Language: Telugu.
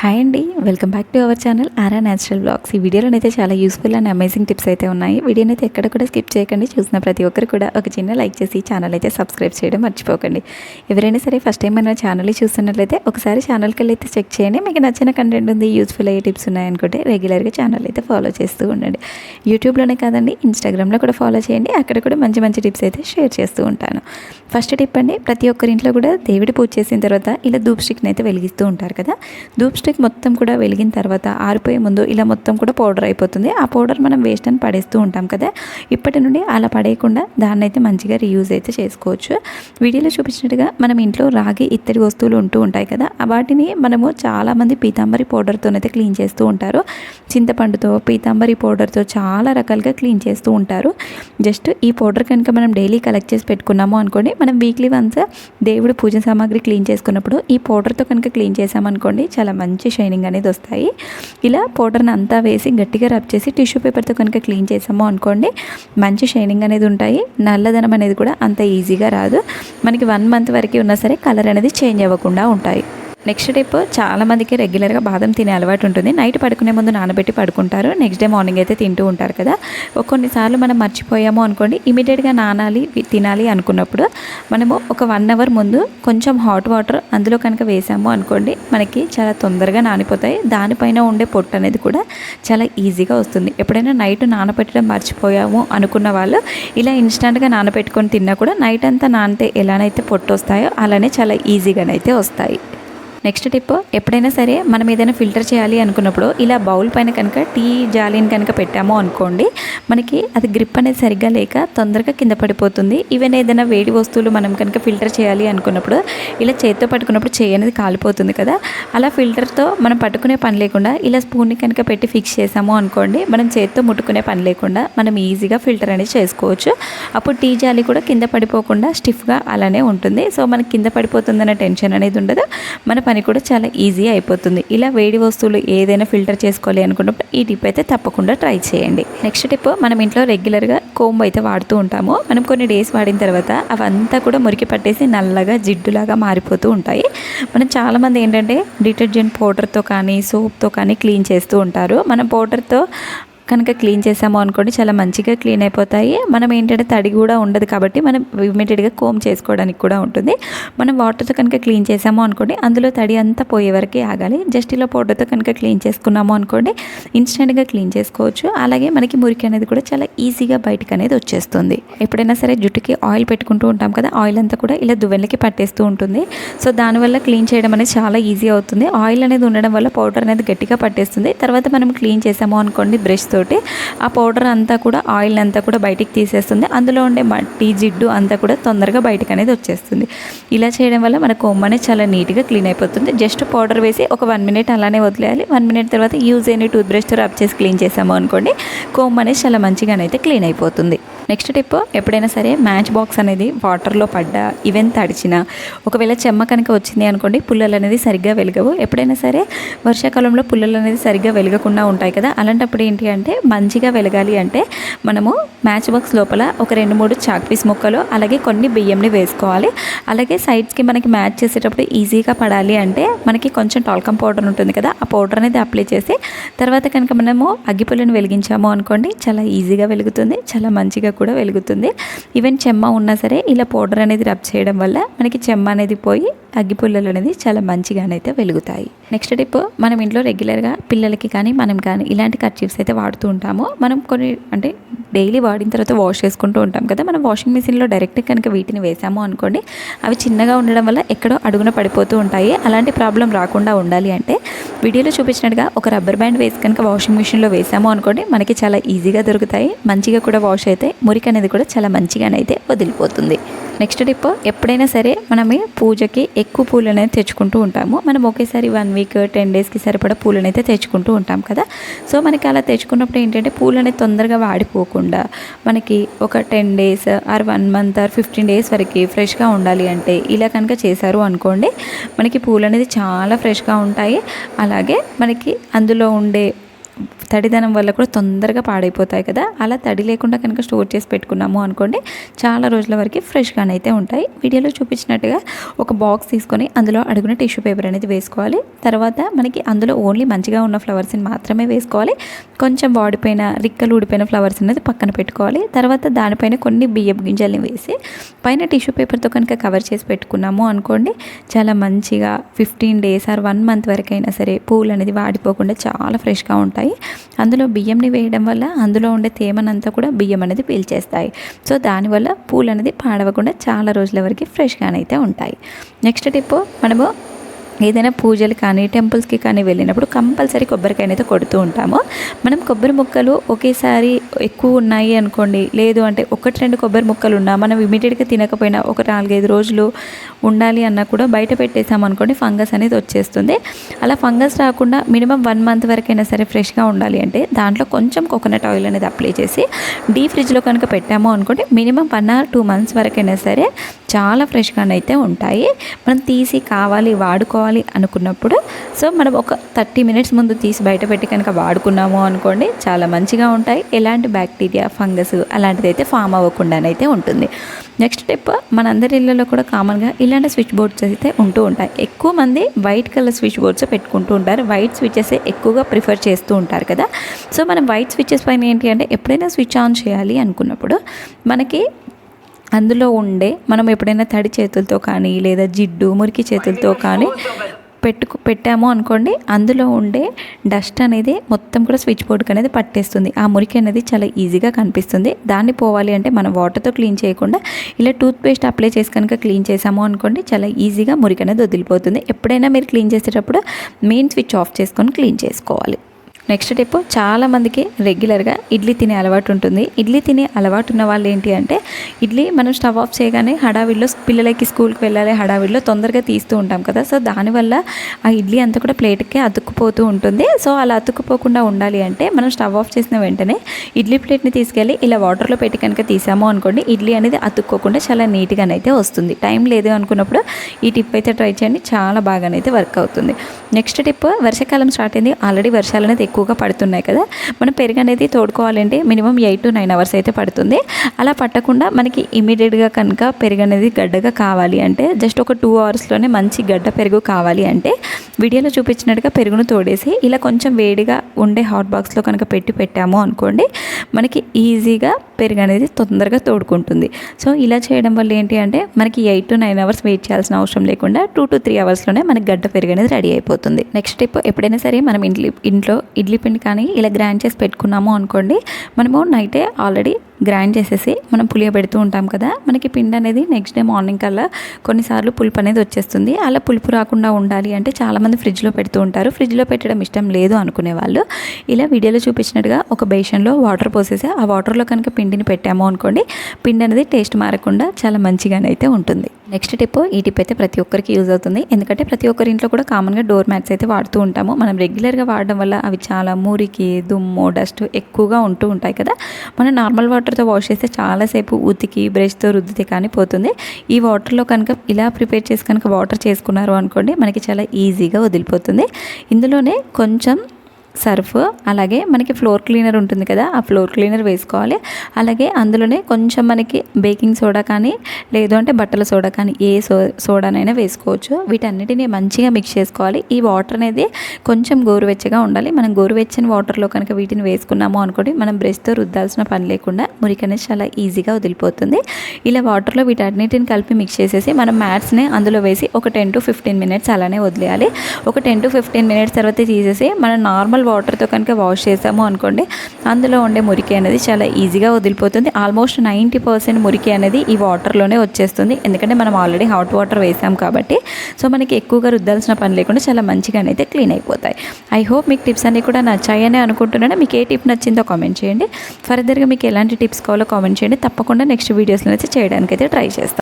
హాయ్ అండి welcome back to our channel Aara natural blogs ఈ వీడియోలో అయితే చాలా యూస్ఫుల్ అండ్ అమేజింగ్ టిప్స్ అయితే ఉన్నాయి. వీడియోని అయితే ఎక్కడ కూడా స్కిప్ చేయకండి చూసిన ప్రతి ఒక్కరు కూడా ఒక చిన్న లైక్ చేసి ఛానల్ అయితే సబ్స్క్రైబ్ చేయడం మర్చిపోకండి. ఎవరైనా సరే ఫస్ట్ టైం మన ఛానల్ చూస్తున్నట్లయితే ఒకసారి ఛానల్కి వెళ్ళి అయితే చెక్ చేయండి. మీకు నచ్చిన కంటెంట్ ఉంది యూస్ఫుల్ అయ్యే టిప్స్ ఉన్నాయనుకుంటే రెగ్యులర్గా ఛానల్ అయితే ఫాలో చేస్తూ ఉండండి. యూట్యూబ్లోనే కాదండి ఇన్స్టాగ్రామ్లో కూడా ఫాలో చేయండి. అక్కడ కూడా మంచి మంచి టిప్స్ అయితే షేర్ చేస్తూ ఉంటాను. ఫస్ట్ టిప్ అండి ప్రతి ఒక్కరి ఇంట్లో కూడా దేవుడి పూజ చేసిన తర్వాత ఇలా ధూప్ స్టిక్ని అయితే వెలిగిస్తూ ఉంటారు కదా. ధూప్ స్టిక్ మొత్తం కూడా వెలిగిన తర్వాత ఆరిపోయే ముందు ఇలా మొత్తం కూడా పౌడర్ అయిపోతుంది. ఆ పౌడర్ మనం వేస్ట్ అని పడేస్తూ ఉంటాం కదా. ఇప్పటి నుండి అలా పడేయకుండా దాన్ని అయితే మంచిగా రీయూజ్ అయితే చేసుకోవచ్చు. వీడియోలో చూపించినట్టుగా మనం ఇంట్లో రాగి ఇత్తడి వస్తువులు ఉంటూ ఉంటాయి కదా. వాటిని మనము చాలామంది పీతాంబరి పౌడర్తోనైతే క్లీన్ చేస్తూ ఉంటారు. చింతపండుతో పీతాంబరి పౌడర్తో చాలా రకాలుగా క్లీన్ చేస్తూ ఉంటారు. జస్ట్ ఈ పౌడర్ కనుక మనం డైలీ కలెక్ట్ చేసి పెట్టుకున్నాము అనుకోండి మనం వీక్లీ వన్స్ దేవుడు పూజ సామాగ్రి క్లీన్ చేసుకున్నప్పుడు ఈ పౌడర్తో కనుక క్లీన్ చేసామనుకోండి చాలా మంచి మంచి షైనింగ్ అనేది వస్తాయి. ఇలా పౌడర్ని అంతా వేసి గట్టిగా రబ్ చేసి టిష్యూ పేపర్తో కనుక క్లీన్ చేసాము అనుకోండి మంచి షైనింగ్ అనేది ఉంటాయి. నల్లదనం అనేది కూడా అంత ఈజీగా రాదు. మనకి వన్ మంత్ వరకు ఉన్నా సరే కలర్ అనేది చేంజ్ అవ్వకుండా ఉంటాయి. నెక్స్ట్ టిప్ చాలా మందికి రెగ్యులర్గా బాదం తినే అలవాటు ఉంటుంది. నైట్ పడుకునే ముందు నానబెట్టి పడుకుంటారు. నెక్స్ట్ డే మార్నింగ్ అయితే తింటూ ఉంటారు కదా. కొన్నిసార్లు మనం మర్చిపోయాము అనుకోండి ఇమీడియట్గా నానాలి తినాలి అనుకున్నప్పుడు మనము ఒక వన్ అవర్ ముందు కొంచెం హాట్ వాటర్ అందులో కనుక వేసాము అనుకోండి మనకి చాలా తొందరగా నానిపోతాయి. దానిపైన ఉండే పొట్టు అనేది కూడా చాలా ఈజీగా వస్తుంది. ఎప్పుడైనా నైట్ నానబెట్టడం మర్చిపోయాము అనుకున్న వాళ్ళు ఇలా ఇన్స్టంట్గా నానబెట్టుకొని తిన్నా కూడా నైట్ అంతా నానితే ఎలానైతే పొట్టు వస్తాయో అలానే చాలా ఈజీగానైతే వస్తాయి. నెక్స్ట్ టిప్ ఎప్పుడైనా సరే మనం ఏదైనా ఫిల్టర్ చేయాలి అనుకున్నప్పుడు ఇలా బౌల్ పైన కనుక టీ జాలీని కనుక పెట్టాము అనుకోండి మనకి అది గ్రిప్ అనేది సరిగ్గా లేక తొందరగా కింద పడిపోతుంది. ఈవెన్ ఏదైనా వేడి వస్తువులు మనం కనుక ఫిల్టర్ చేయాలి అనుకున్నప్పుడు ఇలా చేత్తో పట్టుకున్నప్పుడు చేయి అనేది కాలిపోతుంది కదా అలా ఫిల్టర్తో మనం పట్టుకునే పని లేకుండా ఇలా స్పూన్ని కనుక పెట్టి ఫిక్స్ చేసాము అనుకోండి మనం చేత్తో ముట్టుకునే పని లేకుండా మనం ఈజీగా ఫిల్టర్ అనేది చేసుకోవచ్చు. అప్పుడు టీ జాలి కూడా కింద పడిపోకుండా స్టిఫ్గా అలానే ఉంటుంది. సో మనకి కింద పడిపోతుందన్న టెన్షన్ అనేది ఉండదు. మన పని కూడా చాలా ఈజీ అయిపోతుంది. ఇలా వేడి వస్తువులు ఏదైనా ఫిల్టర్ చేసుకోవాలి అనుకున్నప్పుడు ఈ టిప్ అయితే తప్పకుండా ట్రై చేయండి. నెక్స్ట్ టిప్ మనం ఇంట్లో రెగ్యులర్గా కోంబు అయితే వాడుతూ ఉంటాము. మనం కొన్ని డేస్ వాడిన తర్వాత అవంతా కూడా మురికి పట్టేసి నల్లగా జిడ్డులాగా మారిపోతూ ఉంటాయి. మనం చాలామంది ఏంటంటే డిటర్జెంట్ పౌడర్తో కానీ సోప్తో కానీ క్లీన్ చేస్తూ ఉంటారు. మనం పౌడర్తో కనుక క్లీన్ చేసాము అనుకోండి చాలా మంచిగా క్లీన్ అయిపోతాయి. మనం ఏంటంటే తడి కూడా ఉండదు కాబట్టి మనం ఇమీడియట్గా కోమ్ చేసుకోవడానికి కూడా ఉంటుంది. మనం వాటర్తో కనుక క్లీన్ చేసాము అనుకోండి అందులో తడి అంతా పోయే వరకే ఆగాలి. జస్ట్ ఇలా పౌడర్తో కనుక క్లీన్ చేసుకున్నాము అనుకోండి ఇన్స్టెంట్గా క్లీన్ చేసుకోవచ్చు. అలాగే మనకి మురికి అనేది కూడా చాలా ఈజీగా బయటకు అనేది వచ్చేస్తుంది. ఎప్పుడైనా సరే జుట్టుకి ఆయిల్ పెట్టుకుంటూ ఉంటాం కదా ఆయిల్ అంతా కూడా ఇలా దువ్వెనలకి పట్టేస్తూ ఉంటుంది. సో దానివల్ల క్లీన్ చేయడం అనేది చాలా ఈజీ అవుతుంది. ఆయిల్ అనేది ఉండడం వల్ల పౌడర్ అనేది గట్టిగా పట్టేస్తుంది. తర్వాత మనం క్లీన్ చేసాము అనుకోండి బ్రష్తో తోటి ఆ పౌడర్ అంతా కూడా ఆయిల్ అంతా కూడా బయటికి తీసేస్తుంది. అందులో ఉండే మట్టి జిడ్డు అంతా కూడా తొందరగా బయటకు అనేది వచ్చేస్తుంది. ఇలా చేయడం వల్ల మన కొమ్మ అనేది చాలా నీట్గా క్లీన్ అయిపోతుంది. జస్ట్ పౌడర్ వేసి ఒక వన్ మినిట్ అలానే వదిలేయాలి. వన్ మినిట్ తర్వాత యూజ్ అయిన టూత్ బ్రష్తో రబ్ చేసి క్లీన్ చేసాము అనుకోండి కొమ్మ అనేది చాలా మంచిగానైతే క్లీన్ అయిపోతుంది. నెక్స్ట్ టిప్ ఎప్పుడైనా సరే మ్యాచ్ బాక్స్ అనేది వాటర్లో పడ్డా ఈవెన్ తడిచినా ఒకవేళ చెమ్మ కనుక వచ్చింది అనుకోండి పుల్లలు అనేది సరిగ్గా వెలగవు. ఎప్పుడైనా సరే వర్షాకాలంలో పుల్లలు అనేది సరిగ్గా వెలగకుండా ఉంటాయి కదా అలాంటప్పుడు ఏంటి అంటే మంచిగా వెలగాలి అంటే మనము మ్యాచ్ బాక్స్ లోపల ఒక రెండు మూడు చాక్ పీస్ ముక్కలు అలాగే కొన్ని బియ్యంని వేసుకోవాలి. అలాగే సైడ్స్కి మనకి మ్యాచ్ చేసేటప్పుడు ఈజీగా పడాలి అంటే మనకి కొంచెం టాల్కమ్ పౌడర్ ఉంటుంది కదా ఆ పౌడర్ అనేది అప్లై చేసి తర్వాత కనుక మనము అగ్గిపుల్లను వెలిగించాము అనుకోండి చాలా ఈజీగా వెలుగుతుంది చాలా మంచిగా కూడా వెలుగుతుంది. ఈవెన్ చెమ్మ ఉన్నా సరే ఇలా పౌడర్ అనేది రబ్ చేయడం వల్ల మనకి చెమ్మ అనేది పోయి అగ్గిపుల్లలు అనేది చాలా మంచిగానైతే వెలుగుతాయి. నెక్స్ట్ టిప్ మనం ఇంట్లో రెగ్యులర్గా పిల్లలకి కానీ మనం కానీ ఇలాంటి కర్చీఫ్స్ అయితే వాడుతూ ఉంటాము. మనం కొన్ని అంటే డైలీ వాడిన తర్వాత వాష్ చేసుకుంటూ ఉంటాం కదా. మనం వాషింగ్ మిషన్లో డైరెక్ట్ కనుక వీటిని వేసాము అనుకోండి అవి చిన్నగా ఉండడం వల్ల ఎక్కడో అడుగున పడిపోతూ ఉంటాయి. అలాంటి ప్రాబ్లం రాకుండా ఉండాలి అంటే వీడియోలో చూపించినట్టుగా ఒక రబ్బర్ బ్యాండ్ వేసి కనుక వాషింగ్ మిషన్లో వేసాము అనుకోండి మనకి చాలా ఈజీగా దొరుకుతాయి. మంచిగా కూడా వాష్ అయితే మురికి అనేది కూడా చాలా మంచిగానైతే వదిలిపోతుంది. నెక్స్ట్ టిప్ ఎప్పుడైనా సరే మనం పూజకి ఎక్కువ పూలు అనేది తెచ్చుకుంటూ ఉంటాము. మనం ఒకేసారి వన్ వీక్ టెన్ డేస్కి సరిపడా పూలను అయితే తెచ్చుకుంటూ ఉంటాం కదా. సో మనకి అలా తెచ్చుకున్నప్పుడు ఏంటంటే పూలు అనేది తొందరగా వాడిపోకుండా మనకి ఒక ten days or one month or fifteen days వరకు ఫ్రెష్గా ఉండాలి అంటే ఇలా కనుక చేశారు అనుకోండి మనకి పూలు అనేది చాలా ఫ్రెష్గా ఉంటాయి. అలాగే మనకి అందులో ఉండే తడిదనం వల్ల కూడా తొందరగా పాడైపోతాయి కదా. అలా తడి లేకుండా కనుక స్టోర్ చేసి పెట్టుకున్నాము అనుకోండి చాలా రోజుల వరకు ఫ్రెష్గానే అయితే ఉంటాయి. వీడియోలో చూపించినట్టుగా ఒక బాక్స్ తీసుకొని అందులో అడుగున టిష్యూ పేపర్ అనేది వేసుకోవాలి. తర్వాత మనకి అందులో ఓన్లీ మంచిగా ఉన్న ఫ్లవర్స్ని మాత్రమే వేసుకోవాలి. కొంచెం వాడిపోయిన రిక్కలు ఊడిపోయిన ఫ్లవర్స్ అనేది పక్కన పెట్టుకోవాలి. తర్వాత దానిపైన కొన్ని బియ్యం గింజల్ని వేసి పైన టిష్యూ పేపర్తో కనుక కవర్ చేసి పెట్టుకున్నాము అనుకోండి చాలా మంచిగా fifteen days or one month వరకైనా సరే పూలు అనేది వాడిపోకుండా చాలా ఫ్రెష్గా ఉంటాయి. అందులో బియ్యంని వేయడం వల్ల అందులో ఉండే తేమనంతా కూడా బియ్యం అనేది పీల్చేస్తాయి. సో దానివల్ల పూలు అనేది పాడవకుండా చాలా రోజుల వరకు ఫ్రెష్గానైతే ఉంటాయి. నెక్స్ట్ టిప్ మనము ఏదైనా పూజలు కానీ టెంపుల్స్కి కానీ వెళ్ళినప్పుడు కంపల్సరీ కొబ్బరికాయనైతే కొడుతూ ఉంటాము. మనం కొబ్బరి ముక్కలు ఒకేసారి ఎక్కువ ఉన్నాయి అనుకోండి లేదు అంటే ఒకటి రెండు కొబ్బరి ముక్కలు ఉన్నా మనం ఇమీడియట్గా తినకపోయినా ఒక నాలుగైదు రోజులు ఉండాలి అన్నా కూడా బయట పెట్టేసాము అనుకోండి ఫంగస్ అనేది వచ్చేస్తుంది. అలా ఫంగస్ రాకుండా మినిమం వన్ మంత్ వరకైనా సరే ఫ్రెష్గా ఉండాలి అంటే దాంట్లో కొంచెం కోకోనట్ ఆయిల్ అనేది అప్లై చేసి డీ ఫ్రిడ్జ్లో కనుక పెట్టాము అనుకోండి minimum one or two months వరకైనా సరే చాలా ఫ్రెష్గానైతే ఉంటాయి. మనం తీసి కావాలి వాడుకోవాలి అనుకున్నప్పుడు సో మనం ఒక థర్టీ మినిట్స్ ముందు తీసి బయట పెట్టి కనుక వాడుకున్నాము అనుకోండి చాలా మంచిగా ఉంటాయి. ఎలాంటి బ్యాక్టీరియా ఫంగస్ అలాంటిది అయితే ఫామ్ అవ్వకుండానైతే ఉంటుంది. నెక్స్ట్ టిప్ మనందరి ఇళ్ళలో కూడా కామన్గా ఇలాంటి స్విచ్ బోర్డ్స్ అయితే ఉంటూ ఉంటాయి. ఎక్కువ మంది వైట్ కలర్ స్విచ్ బోర్డ్స్ పెట్టుకుంటూ ఉంటారు. వైట్ స్విచ్చెస్ ఎక్కువగా ప్రిఫర్ చేస్తూ ఉంటారు కదా. సో మనం వైట్ స్విచెస్ పైన ఏంటి అంటే ఎప్పుడైనా స్విచ్ ఆన్ చేయాలి అనుకున్నప్పుడు మనకి అందులో ఉండే మనం ఎప్పుడైనా తడి చేతులతో కానీ లేదా జిడ్డు మురికి చేతులతో కానీ పెట్టుకు పెట్టాము అనుకోండి అందులో ఉండే డస్ట్ అనేది మొత్తం కూడా స్విచ్ బోర్డ్కి అనేది పట్టేస్తుంది. ఆ మురికి అనేది చాలా ఈజీగా కనిపిస్తుంది. దాన్ని పోవాలి అంటే మనం వాటర్తో క్లీన్ చేయకుండా ఇలా టూత్ పేస్ట్ అప్లై చేసి కనుక క్లీన్ చేసాము అనుకోండి చాలా ఈజీగా మురికి అనేది వదిలిపోతుంది. ఎప్పుడైనా మీరు క్లీన్ చేసేటప్పుడు మెయిన్ స్విచ్ ఆఫ్ చేసుకొని క్లీన్ చేసుకోవాలి. నెక్స్ట్ టిప్ చాలామందికి రెగ్యులర్గా ఇడ్లీ తినే అలవాటు ఉంటుంది. ఇడ్లీ తినే అలవాటు ఉన్న వాళ్ళు ఏంటి అంటే ఇడ్లీ మనం స్టవ్ ఆఫ్ చేయగానే హడావిడిలో పిల్లలకి స్కూల్కి వెళ్ళాలి హడావిడిలో తొందరగా తీస్తూ ఉంటాం కదా. సో దానివల్ల ఆ ఇడ్లీ అంతా కూడా ప్లేట్కి అతుక్కుపోతూ ఉంటుంది. సో అలా అతుక్కుపోకుండా ఉండాలి అంటే మనం స్టవ్ ఆఫ్ చేసిన వెంటనే ఇడ్లీ ప్లేట్ని తీసుకెళ్ళి ఇలా వాటర్లో పెట్టి కనుక తీసాము అనుకోండి ఇడ్లీ అనేది అతుక్కోకుండా చాలా నీట్గానైతే వస్తుంది. టైం లేదు అనుకున్నప్పుడు ఈ టిప్ అయితే ట్రై చేయండి. చాలా బాగానైతే వర్క్ అవుతుంది. నెక్స్ట్ టిప్ వర్షాకాలం స్టార్ట్ అయింది. ఆల్రెడీ వర్షాలు అనేది ఎక్కువగా పడుతున్నాయి కదా. మనం పెరుగు అనేది తోడుకోవాలంటే minimum eight to nine hours అయితే పడుతుంది. అలా పట్టకుండా మనకి ఇమీడియట్గా కనుక పెరుగు అనేది గడ్డగా కావాలి అంటే జస్ట్ ఒక టూ అవర్స్లోనే మంచి గడ్డ పెరుగు కావాలి అంటే వీడియోలో చూపించినట్టుగా పెరుగును తోడేసి ఇలా కొంచెం వేడిగా ఉండే హాట్ బాక్స్లో కనుక పెట్టి పెట్టాము అనుకోండి మనకి ఈజీగా పెరుగు అనేది తొందరగా తోడుకుంటుంది. సో ఇలా చేయడం వల్ల ఏంటి అంటే మనకి eight to nine hours wait చేయాల్సిన అవసరం లేకుండా టూ టు త్రీ అవర్స్లోనే మనకి గడ్డ పెరుగు అనేది రెడీ అయిపోతుంది. నెక్స్ట్ టిప్ ఎప్పుడైనా సరే మనం ఇంట్లో ఇంట్లో ఇడ్లీ పిండి కానీ ఇలా గ్రైండ్ చేసి పెట్టుకున్నాము అనుకోండి మనము నైటే ఆల్రెడీ గ్రైండ్ చేసేసి మనం పులియ పెడుతూ ఉంటాం కదా మనకి పిండి అనేది నెక్స్ట్ డే మార్నింగ్ కల్లా కొన్నిసార్లు పులుపు అనేది వచ్చేస్తుంది. అలా పులుపు రాకుండా ఉండాలి అంటే చాలామంది ఫ్రిడ్జ్లో పెడుతూ ఉంటారు. ఫ్రిడ్జ్లో పెట్టడం ఇష్టం లేదు అనుకునే వాళ్ళు. ఇలా వీడియోలో చూపించినట్టుగా ఒక బేషన్లో వాటర్ పోసేసి ఆ వాటర్లో కనుక పిండిని పెట్టాము అనుకోండి పిండి అనేది టేస్ట్ మారకుండా చాలా మంచిగానైతే ఉంటుంది. నెక్స్ట్ టిప్ ఈ టిప్ అయితే ప్రతి ఒక్కరికి యూజ్ అవుతుంది. ఎందుకంటే ప్రతి ఒక్కరి ఇంట్లో కూడా కామన్గా డోర్ మ్యాట్స్ అయితే వాడుతూ ఉంటాము. మనం రెగ్యులర్గా వాడడం వల్ల అవి చాలా మురికి దుమ్ము డస్ట్ ఎక్కువగా ఉంటూ ఉంటాయి కదా. మనం నార్మల్ వాటర్తో వాష్ చేస్తే చాలాసేపు ఉతికి బ్రష్తో రుద్దితే కానీ పోతుంది. ఈ వాటర్లో కనుక ఇలా ప్రిపేర్ చేసి కనుక వాటర్ చేసుకున్నారు అనుకోండి మనకి చాలా ఈజీగా వదిలిపోతుంది. ఇందులోనే కొంచెం సర్ఫ్ అలాగే మనకి ఫ్లోర్ క్లీనర్ ఉంటుంది కదా ఆ ఫ్లోర్ క్లీనర్ వేసుకోవాలి. అలాగే అందులోనే కొంచెం మనకి బేకింగ్ సోడా కానీ లేదు అంటే బట్టల సోడా కానీ ఏ సో సోడానైనా వేసుకోవచ్చు. వీటన్నిటిని మంచిగా మిక్స్ చేసుకోవాలి. ఈ వాటర్ అనేది కొంచెం గోరువెచ్చగా ఉండాలి. మనం గోరువెచ్చని వాటర్లో కనుక వీటిని వేసుకున్నాము అనుకోండి మనం బ్రష్తో రుద్దాల్సిన పని లేకుండా మురికి అనేది చాలా ఈజీగా వదిలిపోతుంది. ఇలా వాటర్లో వీటన్నిటిని కలిపి మిక్స్ చేసేసి మనం మ్యాట్స్ని అందులో వేసి ఒక టెన్ టు ఫిఫ్టీన్ మినిట్స్ అలానే వదిలేయాలి. ఒక టెన్ టు ఫిఫ్టీన్ మినిట్స్ తర్వాత తీసేసి మనం నార్మల్ వాటర్తో కనుక వాష్ చేసాము అనుకోండి అందులో ఉండే మురికి అనేది చాలా ఈజీగా వదిలిపోతుంది. ఆల్మోస్ట్ నైంటీ పర్సెంట్ మురికి అనేది ఈ వాటర్లోనే వచ్చేస్తుంది. ఎందుకంటే మనం ఆల్రెడీ హాట్ వాటర్ వేసాం కాబట్టి సో మనకి ఎక్కువగా రుద్దాల్సిన పని లేకుండా చాలా మంచిగానైతే క్లీన్ అయిపోతాయి. ఐ హోప్ మీకు టిప్స్ అన్నీ కూడా నచ్చాయని అనుకుంటున్నాను. మీకు ఏ టిప్ నచ్చిందో కామెంట్ చేయండి. ఫర్దర్గా మీకు ఎలాంటి టిప్స్ కావాలో కామెంట్ చేయండి. తప్పకుండా నెక్స్ట్ వీడియోస్లో అయితే చేయడానికి అయితే ట్రై చేస్తాను